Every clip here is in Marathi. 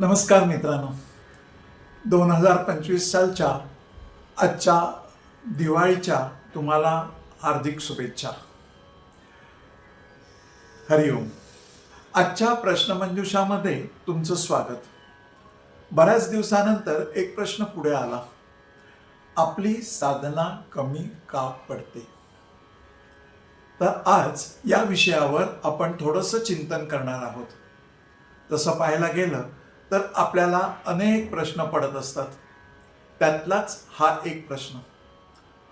नमस्कार मित्रांनो. दोन हजार पंचवीस सालच्या आजच्या दिवाळीच्या तुम्हाला हार्दिक शुभेच्छा. हरिओम आजच्या प्रश्नमंजुषामध्ये तुमचं स्वागत. बऱ्याच दिवसानंतर एक प्रश्न पुढे आला. आपली साधना कमी का पडते? तर आज या विषयावर आपण थोडंसं चिंतन करणार आहोत. तसं पाहायला गेलं तर आपल्याला अनेक प्रश्न पडत असतात. त्यातलाच हा एक प्रश्न.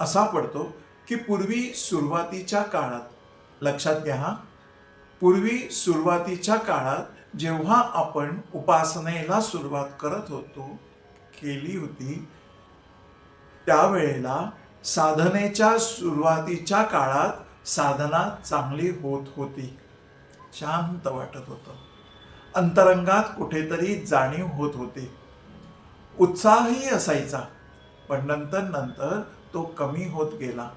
असा पडतो की पूर्वी सुरुवातीच्या काळात लक्षात घ्या हा पूर्वी सुरुवातीच्या काळात जेव्हा आपण उपासनेला सुरुवात करत होतो केली होती त्यावेळेला साधनेच्या सुरुवातीच्या काळात साधना चांगली होत होती. शांत वाटत होतं. अंतरंगात कुठेतरी जाणीव होत होती. उत्साहही असायचा पण नंतर नंतर तो कमी होत गेला.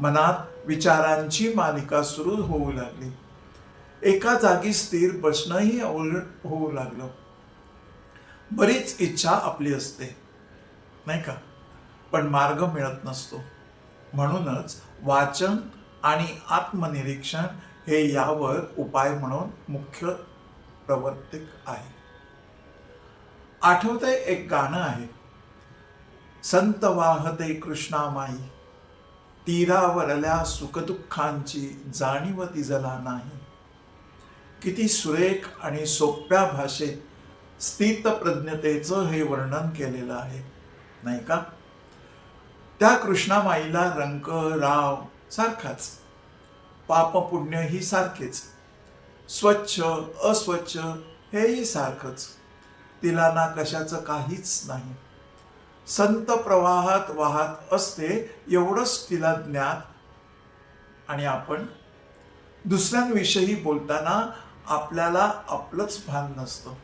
मनात विचारांची मालिका सुरू होऊ लागली. एका जागी स्थिर बसणंही अवघड होऊ लागलं. बरीच इच्छा आपली असते नाही का? पण मार्ग मिळत नसतो. म्हणूनच वाचन आणि आत्मनिरीक्षण हे यावर उपाय म्हणून मुख्य प्रवर्तक आहे. आठवतंय एक गाणं आहे. संत वाहते कृष्णामाई तीरावरल्या सुखदुःखांची जाणीव तिजला नाही. किती सुरेख आणि सोप्या भाषेत स्थित प्रज्ञतेचं हे वर्णन केलेलं आहे. नाही का? त्या कृष्णामाईला रंक राव सारखाच. पाप पुण्य ही सारखेच. स्वच्छ अस्वच्छ हेही सारखंच. तिला ना कशाचं काहीच नाही. संत प्रवाहात वाहत असते एवढंच तिला ज्ञात आणि आपण दुसऱ्यांविषयी बोलताना आपल्याला आपलंच भान नसतं.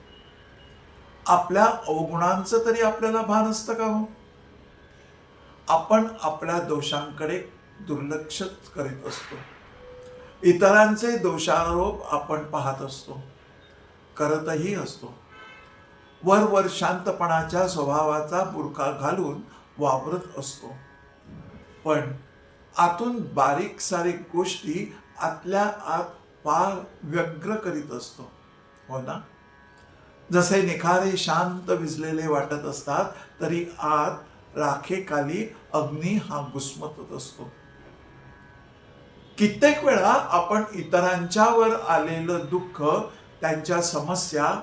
आपल्या अवगुणांचं तरी आपल्याला भान असतं का हो? आपण आपल्या दोषांकडे दुर्लक्ष करीत असतो. इतरांचे दोषारोप आपण पाहत असतो. करतही असतो. वरवर शांतपणाच्या स्वभावाचा बुरखा घालून वावरत असतो. पण आतून बारीक सारीक गोष्टी आतल्या आत पार व्यग्र करीत असतो. हो ना? जसे निखारे शांत विजलेले वाटत असतात तरी आत राखेखाली अग्नी हा घुसमतत असतो. कित्येक वेळा आपण इतरांच्यावर आलेलं दुःख त्यांच्या समस्या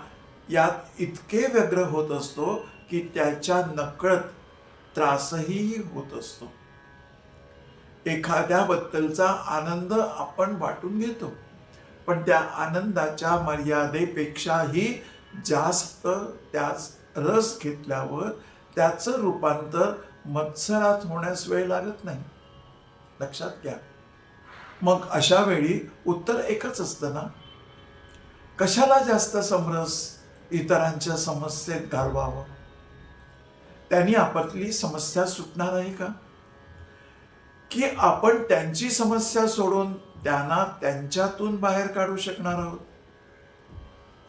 यात इतके व्यग्र होत असतो की त्याच्या नकळत त्रासही होत असतो. एखाद्याबद्दलचा आनंद आपण वाटून घेतो पण त्या आनंदाच्या मर्यादेपेक्षाही जास्त त्याच रस घेतल्यावर त्याचं रूपांतर मत्सरात होण्यास वेळ लागत नाही. लक्षात घ्या. मग अशा वेळी उत्तर एकच असतं ना? कशाला जास्त समरस इतरांच्या समस्येत घालवावं त्यांनी आपली समस्या सुटणार आहे का? की आपण त्यांची समस्या सोडून त्यांना त्यांच्यातून बाहेर काढू शकणार आहोत?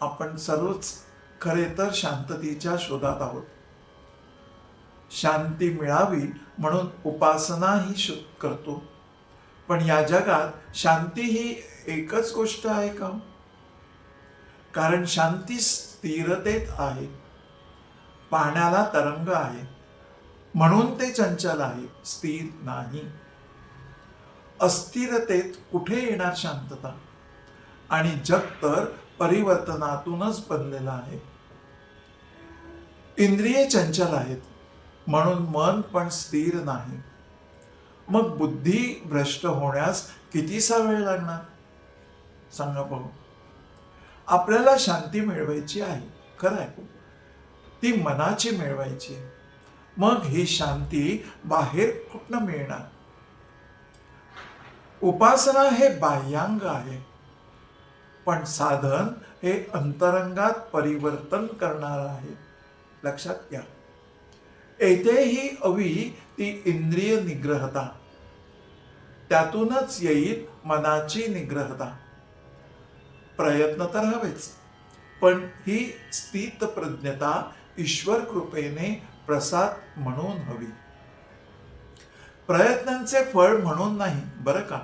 आपण सर्वच खरे तर शांततेच्या शोधात आहोत. शांती मिळावी म्हणून उपासनाही शो करतो. पण या जगात शांती ही एकच गोष्ट आहे का? कारण शांती स्थिरतेत आहे. पाण्याला तरंग आहे. म्हणून ते चंचल आहे स्थिर नाही. अस्थिरतेत कुठे येणार शांतता? आणि जग तर परिवर्तनातूनच बनलेलं आहे. इंद्रिये चंचल आहेत म्हणून मन पण स्थिर नाही. मग बुद्धी भ्रष्ट होण्यास कितीसा वेळ लागणार? सांगा बघू आपल्याला शांती मिळवायची आहे खरं आहे ती मनाची मिळवायची आहे. मग ही शांती बाहेर कुठनं मिळणार? उपासना हे बाह्यांग आहे. पण साधन हे अंतरंगात परिवर्तन करणार आहे. लक्षात घ्या. येथेही अवी ती इंद्रिय निग्रहता. त्यातूनच येईल मनाची निग्रहता. प्रयत्न तर हवेच पण ही स्थितप्रज्ञता ईश्वर कृपेने प्रसाद म्हणून हवी. प्रयत्नांचे फळ म्हणून नाही बरं का?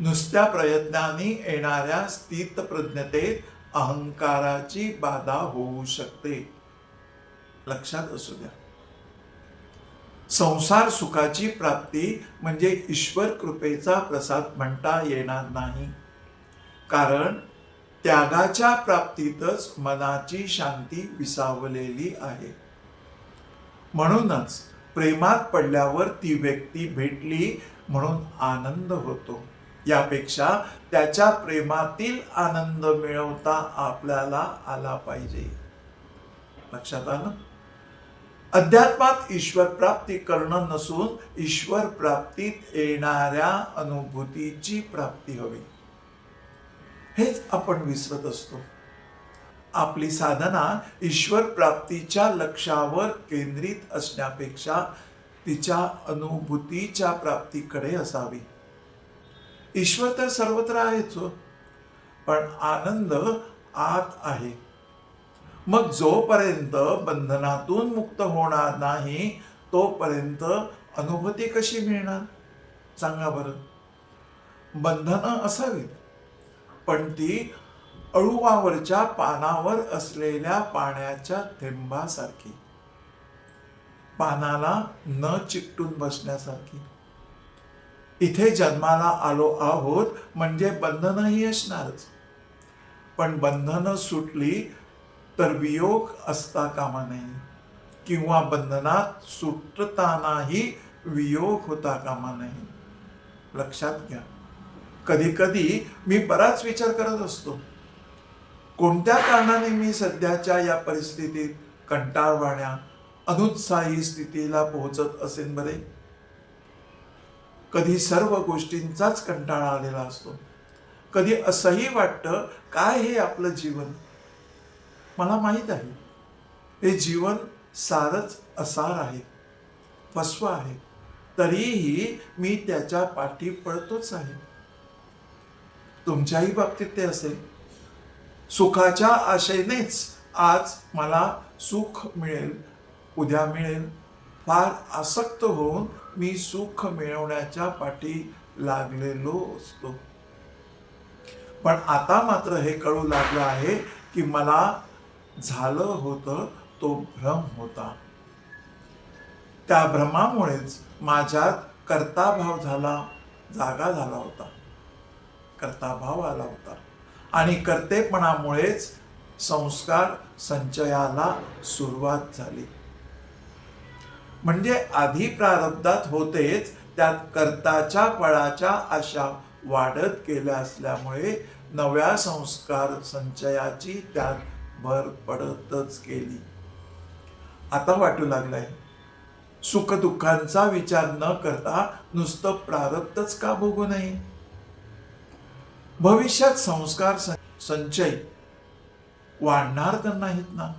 नुसत्या प्रयत्नांनी येणाऱ्या स्थितप्रज्ञतेत अहंकाराची बाधा होऊ शकते. लक्षात असू द्या. संसार सुखाची प्राप्ती म्हणजे ईश्वर कृपेचा प्रसाद म्हणता येणार नाही. कारण त्यागाच्या प्राप्तीतच मनाची शांती विसावलेली आहे. म्हणूनच प्रेमात पडल्यावर ती व्यक्ती भेटली म्हणून आनंद होतो. यापेक्षा त्याच्या प्रेमातील आनंद मिळवता आपल्याला आला पाहिजे. लक्षात आलं? अध्यात्मात ईश्वर प्राप्ती करणं नसून ईश्वर प्राप्तीत येणाऱ्या अनुभूतीची प्राप्ती हवी. हेच आपण विसरत असतो. आपली साधना ईश्वर प्राप्तीच्या लक्षावर केंद्रित असण्यापेक्षा तिच्या अनुभूतीच्या प्राप्तीकडे असावी. ईश्वर तर सर्वत्र आहेच हो, पण आनंद आत आहे. मग जोपर्यंत बंधनातून मुक्त होणार नाही तोपर्यंत अनुभूती कशी मिळणार? सांगा बरं. बंधनं असावीत पण ती अळुवावरच्या पानावर असलेल्या पाण्याच्या थेंबासारखी. पानाला न चिकटून बसण्यासारखी. इथे जन्माला आलो आहोत म्हणजे बंधनही असणारच. पण बंधनं सुटली तर वियोग असता कामा नाही किंवा बंधनात सुटतानाही वियोग होता कामा नाही लक्षात घ्या. कधी कधी मी बराच विचार करत असतो. कोणत्या कारणाने मी सध्याच्या या परिस्थितीत कंटाळवाण्या अनुत्साही स्थितीला पोहोचत असेल बरे? कधी सर्व गोष्टींचाच कंटाळा आलेला असतो. कधी असंही वाटतं काय हे आपलं जीवन? मला माहीत आहे. हे जीवन सारच असार आहे. फसव आहे. तरीही मी त्याच्या पाठी पळतोच आहे. तुमच्याही बाबतीत ते असेल. सुखाच्या आशेनेच आज मला सुख मिळेल. उद्या मिळेल. फार आसक्त होऊन मी सुख मिळवण्याच्या पाठी लागलेलो असतो. पण आता मात्र हे कळू लागलं आहे की मला झालं होतं तो भ्रम होता. त्या भ्रमामुळेच माझ्यात कर्ताभाव झाला जागा झाला होता. कर्ताभाव आला होता. आणि कर्तेपणामुळेच संस्कार संचयाला सुरुवात झाली. म्हणजे आधी प्रारब्धात होतेच त्यात कर्ताच्या फळाच्या आशा वाढत गेल्या असल्यामुळे नव्या संस्कार संचयाची त्यात भर पडतच गेली. आता वाटू लागलाय. सुखदुःखांचा विचार न करता नुसतं प्रारब्धच का भोगू नये? भविष्यात संस्कार संचय वाढणार तर नाहीत ना?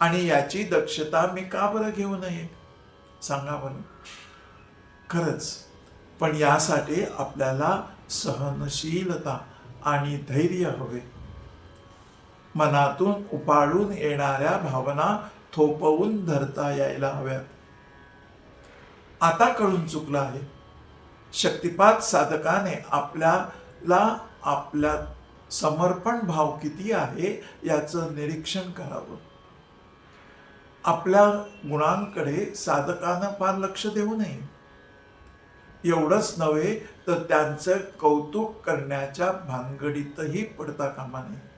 आणि याची दक्षता मी का बरं घेऊ नये? सांगा बरं. खरंच पण यासाठी आपल्याला सहनशीलता आणि धैर्य हवे. मनातून उपाडून येणाऱ्या भावना थोपवून धरता यायला हव्यात. आता कळून चुकलं आहे. शक्तिपात साधकाने आपल्याला आपल्या समर्पण भाव किती आहे याचं निरीक्षण करावं. आपल्या गुणांकडे साधकानं फार लक्ष देऊ नये. एवढंच नव्हे तर त्यांचं कौतुक करण्याच्या भानगडीतही पडता कामा नये.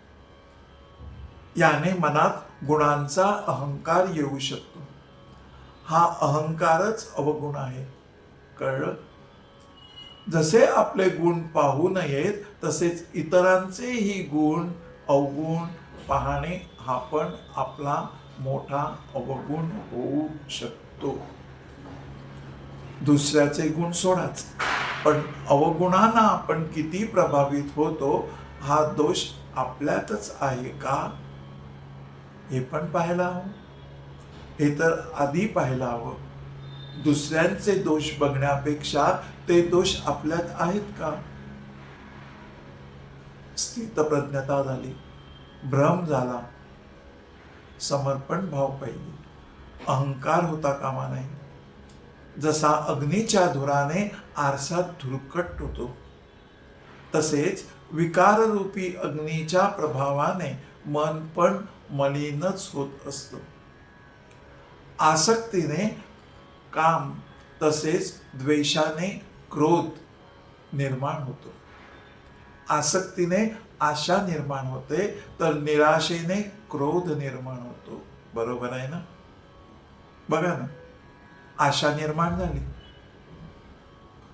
याने मनात गुणांचा अहंकार येऊ शकतो. हा अहंकारच अवगुण आहे. कळलं? जसे आपले गुण पाहू नयेत तसेच इतरांचेही गुण अवगुण पाहणे हा पण आपला मोठा अवगुण होऊ शकतो. दुसऱ्याचे गुण सोडाच. पण अवगुणांना आपण किती प्रभावित होतो हा दोष आपल्यातच आहे का? हे पण पाहायला हवं. हे तर आधी पाहायला हवं. दुसऱ्यांचे दोष बघण्यापेक्षा ते दोष आपल्यात आहेत का? स्थितप्रज्ञता झाली. भ्रम झाला. समर्पण भाव पाहिजे. अहंकार होता कामा नये जसा अग्नीच्या धुराने आरसात धुरकट होतो तसेच विकाररूपी अग्नीच्या प्रभावाने मन पण मलिनच होत असतं. आसक्तीने काम तसेच द्वेषाने क्रोध निर्माण होतो. आसक्तीने आशा निर्माण होते तर निराशेने क्रोध निर्माण होतो. बरोबर आहे ना? बघा ना. आशा निर्माण झाली.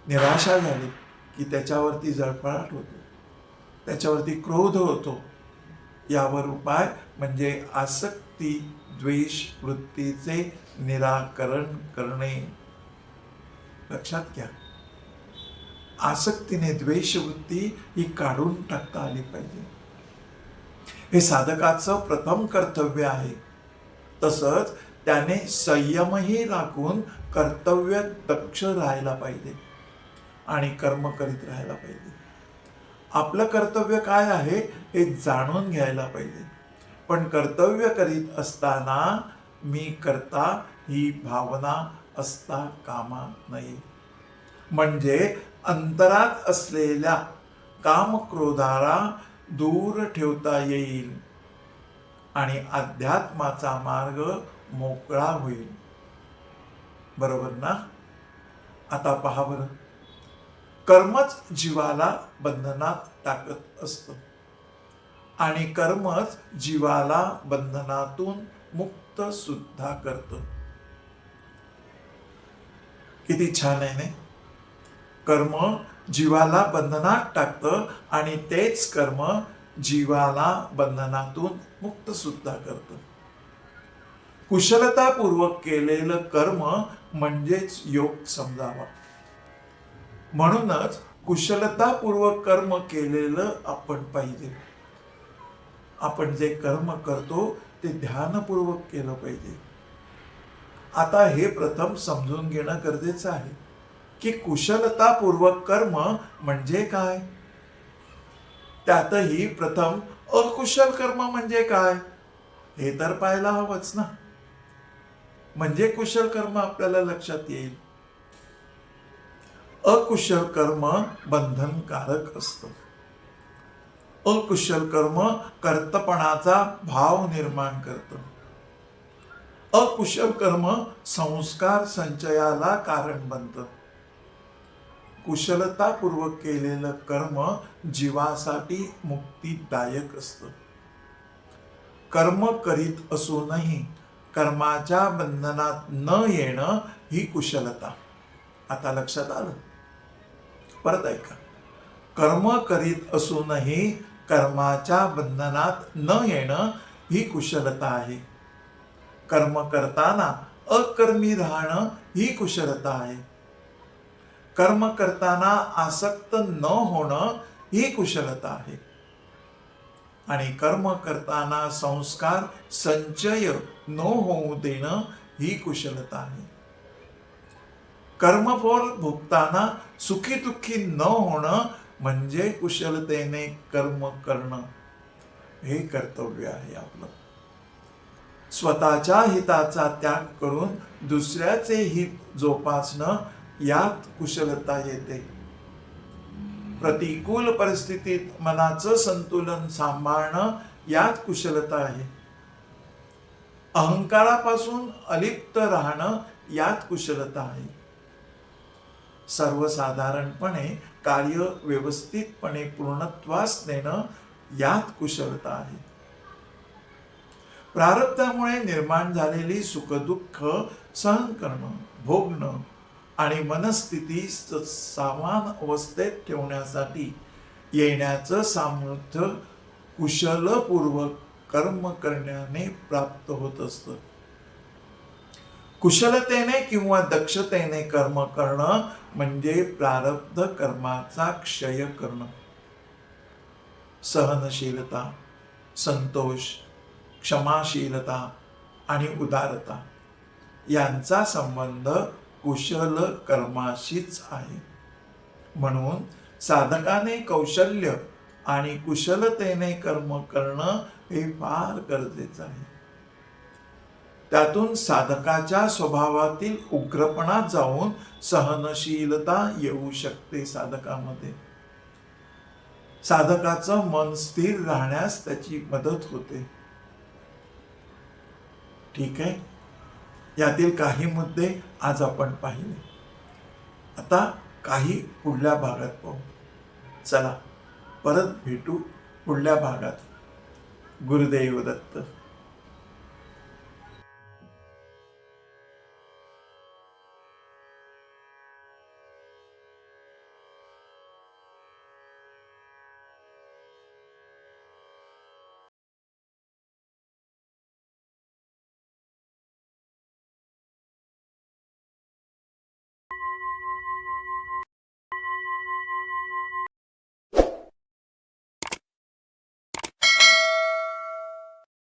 निराशा झाली की त्याच्यावरती जळफळाट होतो. त्याच्यावरती क्रोध होतो. यावर उपाय म्हणजे आसक्ती द्वेष वृत्तीचे निराकरण करणे. लक्षात घ्या. आसक्तीने द्वेष वृत्ती ही काढून टाकता आली पाहिजे. हे साधकाचं प्रथम कर्तव्य आहे. तसंच त्याने संयमही राखून कर्तव्य दक्ष राहायला पाहिजे आणि कर्म करीत राहायला पाहिजे. आपलं कर्तव्य काय आहे हे जाणून घ्यायला पाहिजे. पण कर्तव्य करीत असताना मी करता ही भावना असता कामा नये. म्हणजे अंतरात असलेल्या कामक्रोधाला दूर ठेवता येईल आणि अध्यात्माचा मार्ग मोकळा होईल. बरोबर ना? आता पहा बरं. कर्मच जीवाला बंधनात टाकत असतं. आणि कर्मच जीवाला बंधनातून मुक्त सुद्धा करत. किती छान आहे ने? कर्म जीवाला बंधनात टाकतं आणि तेच कर्म जीवाला बंधनातून मुक्त सुद्धा करतं. कुशलतापूर्वक केलेलं कर्म म्हणजेच योग समजावा. म्हणूनच कुशलतापूर्वक कर्म केलेलं आपण पाहिजे. आपण जे कर्म करतो ते ध्यानपूर्वक केलं पाहिजे. आता हे प्रथम समजून घेणं गरजेचं आहे. की कुशलतापूर्वक कर्म म्हणजे काय? त्यातही प्रथम अकुशल कर्म म्हणजे काय? हे तर पाहायला हवंच ना. म्हणजे कुशल कर्म आपल्याला लक्षात येईल. अकुशल कर्म बंधनकारक असतं. अकुशल कर्म कर्तपणाचा भाव निर्माण करतं. अकुशल कर्म संस्कार संचयाला कारण बनतं. कुशलतापूर्वक केलेलं कर्म जीवासाठी मुक्तीदायक असतं. कर्म करीत असूनही कर्माच्या बंधनात न येणं ही कुशलता. आता लक्षात आलं? परत ऐका. कर्म करीत असूनही कर्माच्या बंधनात न येणं ही कुशलता आहे. कर्म करताना अकर्मी राहणं ही कुशलता आहे. कर्म करताना आसक्त न होणं ही कुशलता आहे. आणि कर्म करताना संस्कार संचय न होऊ देणं ही कुशलता आहे. कर्मफल भोगताना सुखी दुःखी न होणं म्हणजे कुशलतेने कर्म करणं. हे कर्तव्य आहे आपलं. स्वतःच्या हिताचा त्याग करून दुसऱ्याचे हित जोपासणं यात कुशलता येते. प्रतिकूल परिस्थितीत मनाचं संतुलन सांभाळणं यात कुशलता आहे. अहंकारापासून अलिप्त राहणं यात कुशलता आहे. सर्वसाधारणपणे कार्य व्यवस्थितपणे पूर्णत्वास नेणं यात कुशलता आहे. प्रारब्धामुळे निर्माण झालेली सुखदुःख सहन करणं भोगणं आणि मनस्थिती समान अवस्थेत ठेवण्यासाठी येण्याचं सामर्थ्य कुशलपूर्वक कर्म करण्याने प्राप्त होत असतं. कुशलतेने किंवा दक्षतेने कर्म करणं म्हणजे प्रारब्ध कर्माचा क्षय करणं. सहनशीलता संतोष क्षमाशीलता आणि उदारता यांचा संबंध कुशल कर्माशीच आहे. म्हणून साधकाने कौशल्य आणि कुशलतेने कर्म करणं हे फार गरजेचं आहे. त्यातून साधकाच्या स्वभावातील उग्रपणा जाऊन सहनशीलता येऊ शकते साधकामध्ये. साधकाचं मन स्थिर राहण्यास त्याची मदत होते. ठीक आहे? यातील काही मुद्दे आज आपण पाहिले. आता काही पुढल्या भागात पाहू. चला परत भेटू पुढल्या भागात. गुरुदेव दत्त.